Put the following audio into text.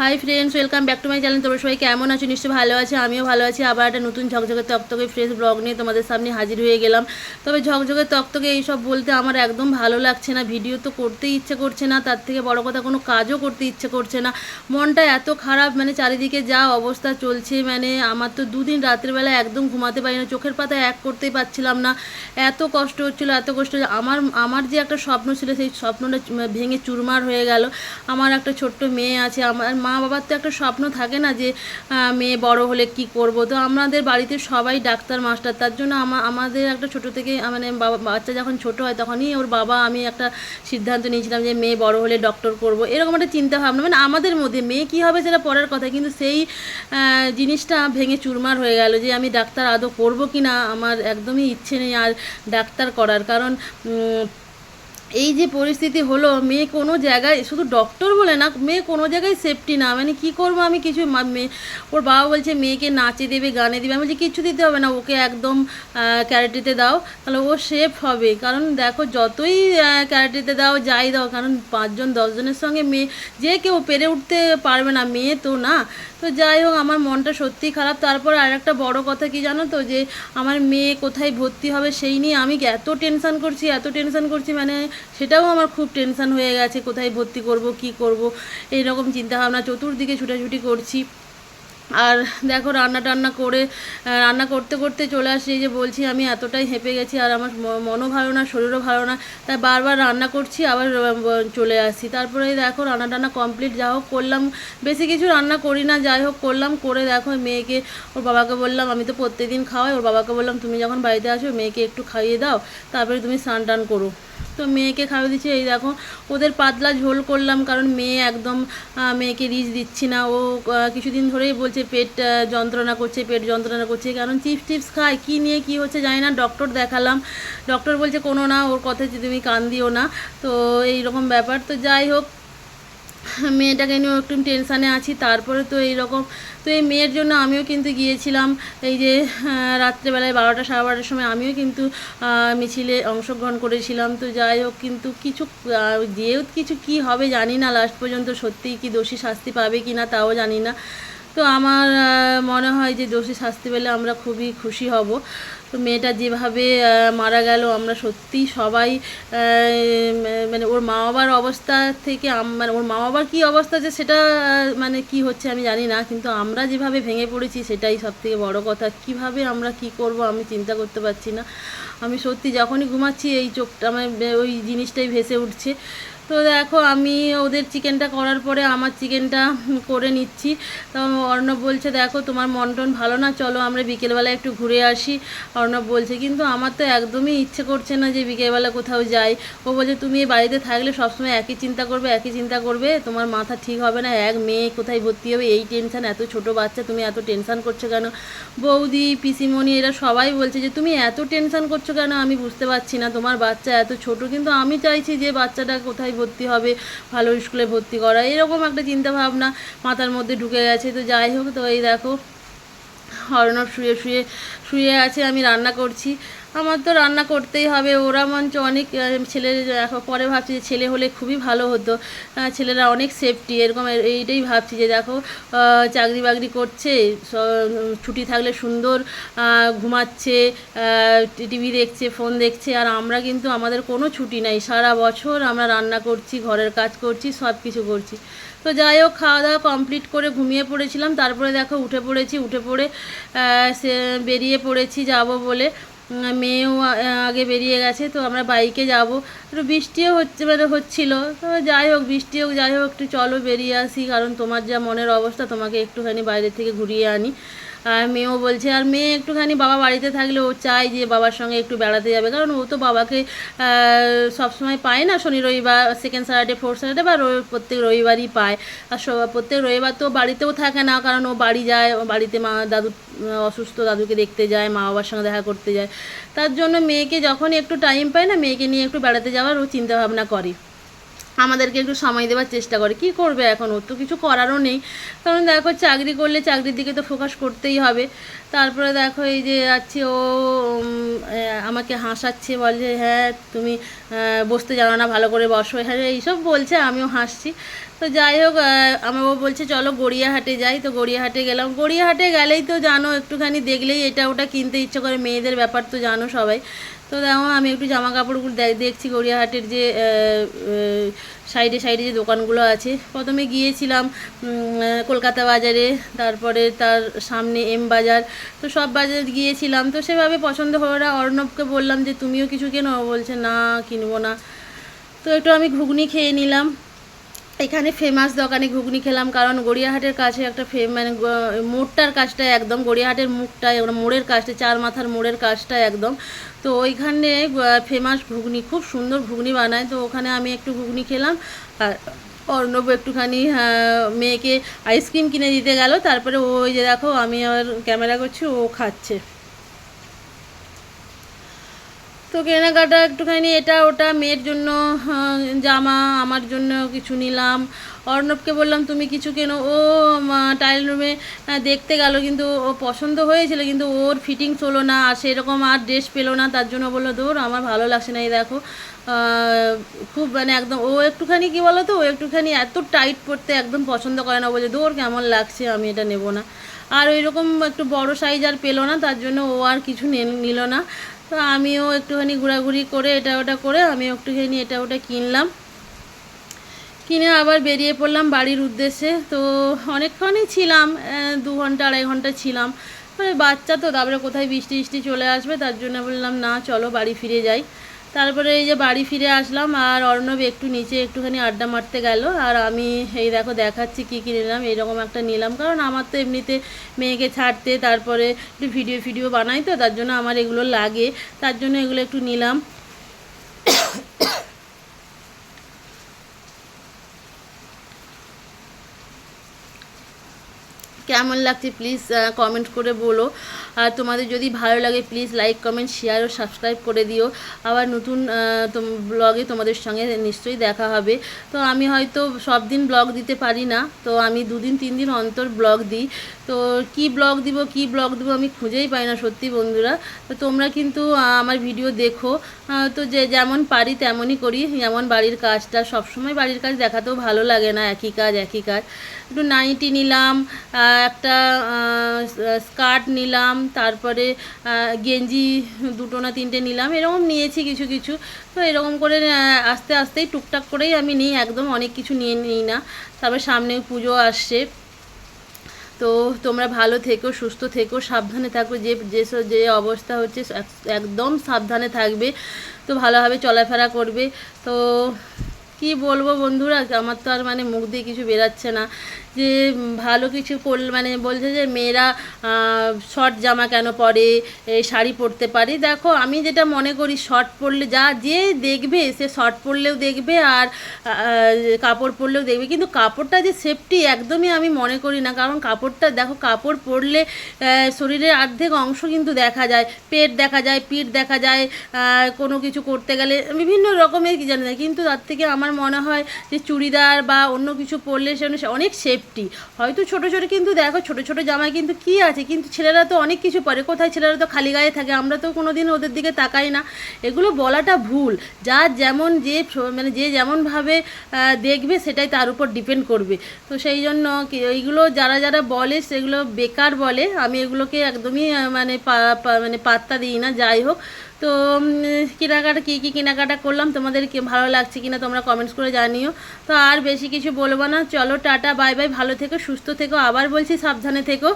Hi friends welcome back to my channel তোমরা সবাই কেমন আছো? নিশ্চয়ই ভালো আছে, আমিও ভালো আছি। আবার একটা নতুন ঝকঝকে তক্তকে ফ্রেশ ব্লগ নিয়ে তোমাদের সামনে হাজির হয়ে গেলাম। তবে ঝকঝকে তকতকে এইসব বলতে আমার একদম ভালো লাগছে না। ভিডিও তো করতেই ইচ্ছে করছে না, তার থেকে বড় কথা কোনো কাজও করতে ইচ্ছে করছে না। মনটা এত খারাপ মানে চারিদিকে যা অবস্থা চলছে মানে আমার তো দুদিন রাত্রেবেলা একদম ঘুমাতে পারি না, চোখের পাতা এক করতেই পারছিলাম না। এত কষ্ট হচ্ছিল, এত কষ্ট। আমার আমার যে একটা স্বপ্ন ছিল, সেই স্বপ্নটা ভেঙে চুরমার হয়ে গেল। আমার একটা ছোট্ট মেয়ে আছে, আমার মা বাবার তো একটা স্বপ্ন থাকে না যে মেয়ে বড় হলে কি করব? তো আমাদের বাড়িতে সবাই ডাক্তার, মাস্টার। তার জন্য আমাদের একটা ছোট থেকে মানে বাচ্চা যখন ছোট হয় তখনই ওর বাবা, আমি একটা সিদ্ধান্ত নিয়েছিলাম যে, মেয়ে বড় হলে ডক্টর করব। এরকম একটা চিন্তা ভাবনা মানে আমাদের মধ্যে মেয়ে কি হবে সেটা পরের কথা, কিন্তু সেই জিনিসটা ভেঙে চুরমার হয়ে গেল যে, আমি ডাক্তার আদৌ করব কি না আমার একদমই ইচ্ছে নেই আর ডাক্তার করার। কারণ এই যে পরিস্থিতি হলো, মেয়ে কোনো জায়গায়, শুধু ডক্টর বলে না, মেয়ে কোনো জায়গায় সেফটি না। মানে কি করব আমি কিছু মেয়ে ওর বাবা বলছে, মেয়েকে নাচে দেবে, গানে দেবে। আমি বলছি, কিচ্ছু দিতে হবে না, ওকে একদম ক্যারেটিতে দাও। তাহলে ও সেফ হবে। কারণ দেখো, যতই ক্যারেটিতে দাও, যাই দাও, কারণ পাঁচজন, দশজনের সঙ্গে মেয়ে, যে কেউ পেরে উঠতে পারবে না, মেয়ে তো না। তো যাই হোক, আমার মনটা সত্যিই খারাপ। তারপর আর একটা বড় কথা কি জানো তো, যে আমার মেয়ে কোথায় ভর্তি হবে সেই নিয়ে আমি এত টেনশন করছি, এত টেনশন করছি মানে সেটাও আমার খুব টেনশন হয়ে গেছে, কোথায় ভর্তি করব, কি করব, এইরকম চিন্তাভাবনা চতুর্দিকে ছুটাছুটি করছি। আর দেখো রান্না টান্না করে রান্না করতে করতে চলে আসি যে বলছি আমি এতটাই হেঁপে গেছি আর আমার মনও ভালো না, শরীরও ভালো না, তাই বারবার রান্না করছি, আবার চলে আসি তারপরে দেখো রান্না টান্না কমপ্লিট যা হোক করলাম, বেশি কিছু রান্না করি না, যাই হোক করলাম, করে দেখো মেয়েকে, ওর বাবাকে বললাম, আমি তো প্রত্যেকদিন খাওয়াই। ওর বাবাকে বললাম, তুমি যখন বাড়িতে আসো মেয়েকে একটু খাইয়ে দাও, তারপরে তুমি স্নান টান করো। তো মেয়েকে খাওয়া দিচ্ছি। এই দেখো, ওদের পাতলা ঝোল করলাম কারণ মেয়ে একদম মেয়েকে রিচ দিচ্ছি না। ও কিছুদিন ধরেই বলছে পেট যন্ত্রণা করছে, পেট যন্ত্রণা করছে। কারণ চিপস টিপস খায়, কী নিয়ে কি হচ্ছে জানি না। ডক্টর দেখালাম। ডক্টর বলছে, কোনো না, ওর কথায় তুমি কান দিও না। তো এই রকম ব্যাপার। তো যাই হোক মেয়েটাকে নিয়েও একটু টেনশানে আছি, তারপরে তো এইরকম। তো এই মেয়ের জন্য আমিও কিন্তু গিয়েছিলাম, এই যে রাত্রেবেলায় বারোটা সাড়ে বারোটার সময় আমিও কিন্তু মিছিলে অংশগ্রহণ করেছিলাম। তো যাই হোক কিন্তু কিছু যেহেতু কিছু কি হবে জানি না, লাস্ট পর্যন্ত সত্যিই কি দোষী শাস্তি পাবে কি না তাও জানি না। তো আমার মনে হয় যে দোষী শাস্তি পেলে আমরা খুবই খুশি হব। তো মেয়েটা যেভাবে মারা গেল, আমরা সত্যিই সবাই মানে ওর মা বাবার অবস্থা থেকে মানে ওর মা বাবার কী অবস্থা আছে সেটা মানে কি হচ্ছে আমি জানি না, কিন্তু আমরা যেভাবে ভেঙে পড়েছি সেটাই সব থেকে বড় কথা। কীভাবে আমরা কি করব আমি চিন্তা করতে পারছি না। আমি সত্যি যখনই ঘুমাচ্ছি এই চোখটা আমার ওই জিনিসটাই ভেসে উঠছে। তো দেখো, আমি ওদের চিকেনটা করার পরে আমার চিকেনটা করে নিচ্ছি। তো অর্ণব বলছে, দেখো, তোমার মন টন ভালো না, চলো আমরা বিকেলবেলা একটু ঘুরে আসি। অর্ণব বলছে, কিন্তু আমার তো একদমই ইচ্ছে করছে না যে বিকেলবেলা কোথাও যাই। ও বলছে, তুমি বাড়িতে থাকলে সবসময় একই চিন্তা করবে, একই চিন্তা করবে। তোমার মাথা ঠিক হবে না, এক মেয়ে কোথায় ভর্তি হবে? এই টেনশান, এত ছোট বাচ্চা, তুমি এত টেনশান করছ কেন? বৌদি, পিসিমণি, এরা সবাই বলছে যে, তুমি এত টেনশান করছ কেন? আমি বুঝতে পারছি না, তোমার বাচ্চা এত ছোট, কিন্তু আমি চাইছি যে বাচ্চাটা কোথায় ভর্তি হবে, ভালো স্কুলে ভর্তি করা, এরকম একটা চিন্তা ভাবনা মাথার মধ্যে ঢুকে গেছে। তো যাই হোক, তো এই দেখো, অর্ণব শুয়ে শুয়ে শুয়ে আছে, আমি রান্না করছি। আমার তো রান্না করতেই হবে। ওরা মঞ্চ অনেক এখন পরে ভাবছি যে ছেলে হলে খুবই ভালো হতো। ছেলেরা অনেক সেফটি এরকম এইটাই ভাবছি যে দেখো চাকরি বাকরি করছে ছুটি থাকলে সুন্দর ঘুমাচ্ছে টিভি দেখছে ফোন দেখছে, আর আমরা কিন্তু আমাদের কোনো ছুটি নাই। সারা বছর আমরা রান্না করছি, ঘরের কাজ করছি সব কিছু করছি। তো যাই হোক খাওয়া দাওয়া কমপ্লিট করে ঘুমিয়ে পড়েছিলাম। তারপরে দেখো, উঠে পড়েছি, উঠে পড়ে সে, বেরিয়ে পড়েছি যাব বলে। মেয়েও আগে বেরিয়ে গেছে, তো আমরা বাইকে যাব। একটু বৃষ্টিও হচ্ছে মানে হচ্ছিল। তো যাই হোক, বৃষ্টি হোক, যাই হোক, একটু চলো বেরিয়ে আসি, কারণ তোমার যা মনের অবস্থা, তোমাকে একটুখানি বাইরে থেকে ঘুরিয়ে আনি। আর মেয়েও বলছে, আর মেয়ে একটুখানি বাবা বাড়িতে থাকলে ও চায় যে বাবার সঙ্গে একটু বেড়াতে যাবে। কারণ ও তো বাবাকে সব সময় পায় না শনি, রবিবার সেকেন্ড স্যাটারডে ফোর্থ স্যাটারডে বা প্রত্যেক রবিবারই পায়। আর প্রত্যেক রবিবার তো বাড়িতেও থাকে না, কারণ ও বাড়ি যায় বাড়িতে মা, দাদু, অসুস্থ দাদুকে দেখতে যায়, মা বাবার সঙ্গে দেখা করতে যায়। তার জন্য মেয়েকে যখনই একটু টাইম পায় না, মেয়েকে নিয়ে একটু বেড়াতে যাওয়ার ও চিন্তাভাবনা করে। আমাদেরকে একটু সময় দেওয়ার চেষ্টা করে। কি করবে এখন ওর তো কিছু করারও নেই। কারণ দেখো চাকরি করলে চাকরির দিকে তো ফোকাস করতেই হবে। তারপরে দেখো এই যে যাচ্ছে ও আমাকে হাসাচ্ছে বলে হ্যাঁ তুমি বসতে জানো না, ভালো করে বসো। হ্যাঁ এইসব বলছে, আমিও হাসছি। তো যাই হোক আহ, আমার ও বলছে চলো গড়িয়াহাটে যাই। তো গড়িয়াহাটে গেলাম। গড়িয়াহাটে গেলেই তো জানো একটুখানি দেখলেই এটা ওটা কিনতে ইচ্ছে করে। মেয়েদের ব্যাপার তো জানো সবাই। তো দেখো আমি একটু জামা কাপড়গুলো দেখ- দেখছি গড়িয়াহাটের যে সাইডে সাইডে যে দোকানগুলো আছে। প্রথমে গিয়েছিলাম কলকাতা বাজারে তারপরে তার সামনে এম বাজার। তো সব বাজারে গিয়েছিলাম। তো সেভাবে পছন্দ না অর্ণবকে বললাম যে তুমিও কিছু কেনো? বলছে না কিনবো না। তো একটু আমি ঘুগনি খেয়ে নিলাম। এখানে ফেমাস দোকানে ঘুগনি খেলাম, কারণ গড়িয়াহাটের কাছে একটা ফে মানে মোড়টার কাজটা একদম, গড়িয়াহাটের মুখটা এবার মোড়ের কাজটা, চার মাথার মোড়ের কাজটা একদম। তো ওইখানে ফেমাস ঘুগনি, খুব সুন্দর ঘুগনি বানায়। তো ওখানে আমি একটু ঘুগনি খেলাম, আর অর্ণব একটুখানি মেয়েকে আইসক্রিম কিনে দিতে গেল। তারপরে ওই যে দেখো, আমি আর ক্যামেরা করছি, ও খাচ্ছে। তো কেনাকাটা একটুখানি এটা ওটা, মেয়ের জন্য জামা আমার জন্য কিছু নিলাম। অর্ণবকে বললাম, তুমি কিছু কেনো? ও টাইল রুমে দেখতে গেল, কিন্তু ও পছন্দ হয়েছিল, কিন্তু ওর ফিটিংস হলো না, আর সেরকম আর ড্রেস পেল না, তার জন্য বলল দৌড় আমার ভালো লাগছে না, এই দেখো। খুব মানে একদম, ও একটুখানি, কি বলো তো ও একটুখানি এত টাইট পরতে একদম পছন্দ করে না বলে দৌড় কেমন লাগছে, আমি এটা নেব না। আর ওই রকম একটু বড় সাইজ আর পেল না, তার জন্য ও আর কিছু নিল না। তো আমিও একটুখানি ঘোরাঘুরি করে এটা ওটা করে আমি একটুখানি এটা ওটা কিনলাম। কিনে আবার বেরিয়ে পড়লাম বাড়ির উদ্দেশ্যে। তো অনেকক্ষণই ছিলাম দু ঘণ্টা, আড়াই ঘণ্টা ছিলাম। মানে বাচ্চা তো, তারপরে কোথায় বৃষ্টি বৃষ্টি চলে আসবে, তার জন্য বললাম, না, চলো বাড়ি ফিরে যাই। তারপরে এই যে বাড়ি ফিরে আসলাম, আর অর্ণব একটু নিচে একটুখানি আড্ডা মারতে গেল, আর আমি এই দেখো দেখাচ্ছি কি কী নিলাম এরকম একটা নিলাম, কারণ আমার তো এমনিতে মেয়েকে ছাড়তে, তারপরে একটু ভিডিও ফিডিও বানাই তো, তার জন্য আমার এগুলো লাগে, তার জন্য এগুলো একটু নিলাম। কেমন লাগছে প্লিজ কমেন্ট করে বলো। আর তোমাদের যদি ভালো লাগে প্লিজ লাইক কমেন্ট শেয়ার ও সাবস্ক্রাইব করে দিও। আবার নতুন ব্লগে তোমাদের সঙ্গে নিশ্চয়ই দেখা হবে। তো আমি হয়তো সব দিন ব্লগ দিতে পারি না। তো আমি দুদিন তিন দিন অন্তর ব্লগ দিই। তো কি ব্লগ দিব কি ব্লগ দিব আমি খুঁজেই পাই না সত্যি বন্ধুরা। তো তোমরা কিন্তু আমার ভিডিও দেখো। তো যে যেমন পারি তেমনই করি। যেমন বাড়ির কাজটা সবসময় বাড়ির কাজ দেখাতেও ভালো লাগে না। একই কাজ একই কাজ। একটু নাইটি নিলাম। আহ, একটা স্কার্ট নিলাম, তারপরে গেঞ্জি দুটো না তিনটে নিলাম, এরকম নিয়েছি কিছু কিছু। তো এরকম করে আস্তে আস্তেই টুকটাক করেই আমি নিই, একদম অনেক কিছু নিয়ে নিই না। তারপরে সামনে পুজো আসছে। তো তোমরা ভালো থেকো, সুস্থ থেকো, সাবধানে থাকো, যে যেসব যে অবস্থা হচ্ছে এক- একদম সাবধানে থাকবে। তো ভালোভাবে চলাফেরা করবে। তো কি বলব বন্ধুরা? আমার তো আর মানে মুখ দিয়ে কিছু বেরাচ্ছে না। যে ভালো কিছু করলে মানে বলছে যে মেয়েরা শর্ট জামা কেন পরে? শাড়ি পরতে পারে? দেখো, আমি যেটা মনে করি শর্ট পরলে যা যে দেখবে, সে শর্ট পরলেও দেখবে আর কাপড় পরলেও দেখবে। কিন্তু কাপড়টা যে সেফটি একদমই আমি মনে করি না। কারণ কাপড়টা, দেখো, কাপড় পরলে শরীরের অর্ধেক অংশ কিন্তু দেখা যায়। পেট দেখা যায়, পিঠ দেখা যায় কোনো কিছু করতে গেলে, বিভিন্ন রকমের কি জানি না। কিন্তু তার থেকে আমার মনে হয় যে চুড়িদার বা অন্য কিছু পরলে সে অনেক সেফটি হয়তো ছোট ছোট কিন্তু দেখো, ছোট ছোট জামায় কিন্তু কি আছে? কিন্তু ছেলেরা তো অনেক কিছু পরে। কোথায় ছেলেরা তো খালি গায়ে থাকে? আমরা তো কোনো দিন ওদের দিকে তাকাই না। এগুলো বলাটা ভুল। যার যেমন যে মানে যে যেমনভাবে দেখবে সেটাই তার উপর ডিপেন্ড করবে। তো সেই জন্য এইগুলো যারা যারা বলে সেগুলো বেকার বলে। আমি এগুলোকে একদমই মানে মানে পাত্তা দিই না। যাই হোক তো কেনাকাটা, কী কী কেনাকাটা করলাম, তোমাদের ভালো লাগছে কিনা তোমরা কমেন্টস করে জানিও। তো আর বেশি কিছু বলব না, চলো টাটা বাই বাই ভালো থেকো, সুস্থ থেকো, আবার বলছি সাবধানে থেকো।